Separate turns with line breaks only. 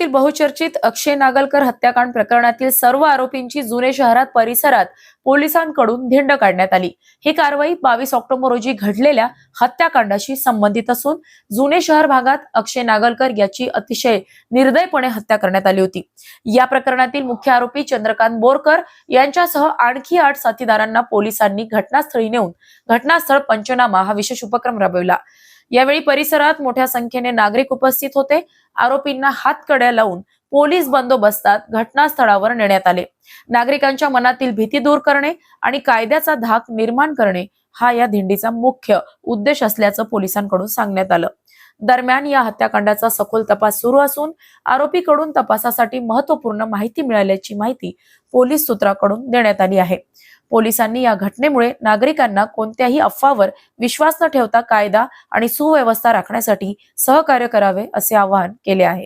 पुण्यातील बहुचर्चित अक्षय नागलकर हत्याकांड प्रकरणातील सर्व आरोपींची जुने शहरात परिसरात पोलिसांकडून धिंड काढण्यात आली. ही कारवाई बावीस ऑक्टोबर रोजी घडलेल्या हत्याकांडाशी संबंधित असून जुने शहर भागात अक्षय नागलकर याची अतिशय निर्दयपणे हत्या करण्यात आली होती. या प्रकरणातील मुख्य आरोपी चंद्रकांत बोरकर यांच्यासह आणखी आठ साथीदारांना पोलिसांनी घटनास्थळी नेऊन घटनास्थळ पंचनामा हा विशेष उपक्रम राबविला. यावेळी परिसरात मोठ्या संख्येने नागरिक उपस्थित होते. आरोपींना हातकड्या लावून पोलीस बंदोबस्तात घटनास्थळावर नेण्यात आले. नागरिकांच्या मनातील भीती दूर करणे आणि कायद्याचा धाक निर्माण करणे हा या दिंडीचा मुख्य उद्देश असल्याचं पोलिसांकडून सांगण्यात आलं. दरम्यान या हत्याकांडाचा सखोल तपास सुरू असून आरोपीकडून तपासासाठी महत्त्वपूर्ण माहिती मिळाल्याची माहिती पोलीस सूत्राकडून देण्यात आली आहे. पोलिसांनी या घटनेमुळे नागरिकांना कोणत्याही अफवावर विश्वास न ठेवता कायदा आणि सुव्यवस्था राखण्यासाठी सहकार्य करावे असे आवाहन केले आहे.